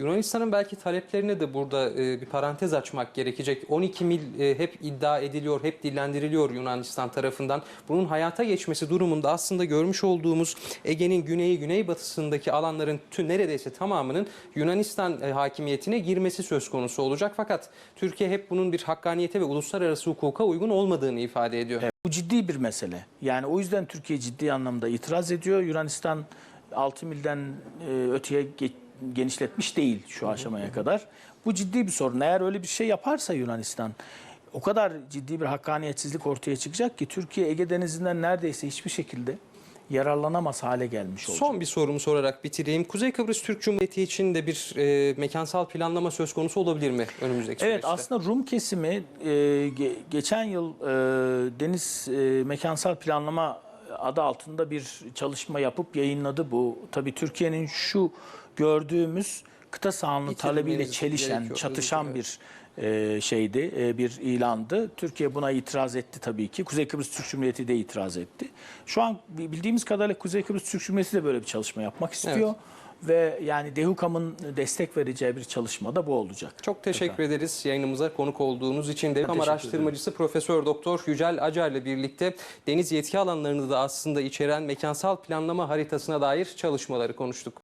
Yunanistan'ın belki taleplerine de burada e, bir parantez açmak gerekecek. 12 mil e, hep iddia ediliyor, hep dillendiriliyor Yunanistan tarafından. Bunun hayata geçmesi durumunda aslında görmüş olduğumuz Ege'nin güneyi, güneybatısındaki alanların tüm neredeyse tamamının Yunanistan e, hakimiyetine girmesi söz konusu olacak. Fakat Türkiye hep bunun bir hakkaniyete ve uluslararası hukuka uygun olmadığını ifade ediyor. Evet, bu ciddi bir mesele. Yani o yüzden Türkiye ciddi anlamda itiraz ediyor. Yunanistan 6 milden öteye ge- genişletmiş değil şu aşamaya kadar. Bu ciddi bir sorun. Eğer öyle bir şey yaparsa Yunanistan o kadar ciddi bir hakkaniyetsizlik ortaya çıkacak ki Türkiye Ege Denizi'nden neredeyse hiçbir şekilde yararlanamaz hale gelmiş olacak. Son bir sorumu sorarak bitireyim. Kuzey Kıbrıs Türk Cumhuriyeti için de bir e, mekansal planlama söz konusu olabilir mi önümüzdeki Evet süreçte? aslında Rum kesimi e, ge- geçen yıl e, deniz e, mekansal planlama adı altında bir çalışma yapıp yayınladı bu. Tabii Türkiye'nin şu gördüğümüz kıta sahanlığı talebiyle çelişen, çatışan Evet. bir e, şeydi, e, bir ilandı. Türkiye buna itiraz etti tabii ki. Kuzey Kıbrıs Türk Cumhuriyeti de itiraz etti. Şu an bildiğimiz kadarıyla Kuzey Kıbrıs Türk Cumhuriyeti de böyle bir çalışma yapmak istiyor. Ve yani DEHUKAM'ın destek vereceği bir çalışma da bu olacak. Çok teşekkür ederiz yayınımıza konuk olduğunuz için. de. Kamu teşekkür araştırmacısı Profesör Doktor Yücel Acar ile birlikte deniz yetki alanlarını da aslında içeren mekansal planlama haritasına dair çalışmaları konuştuk.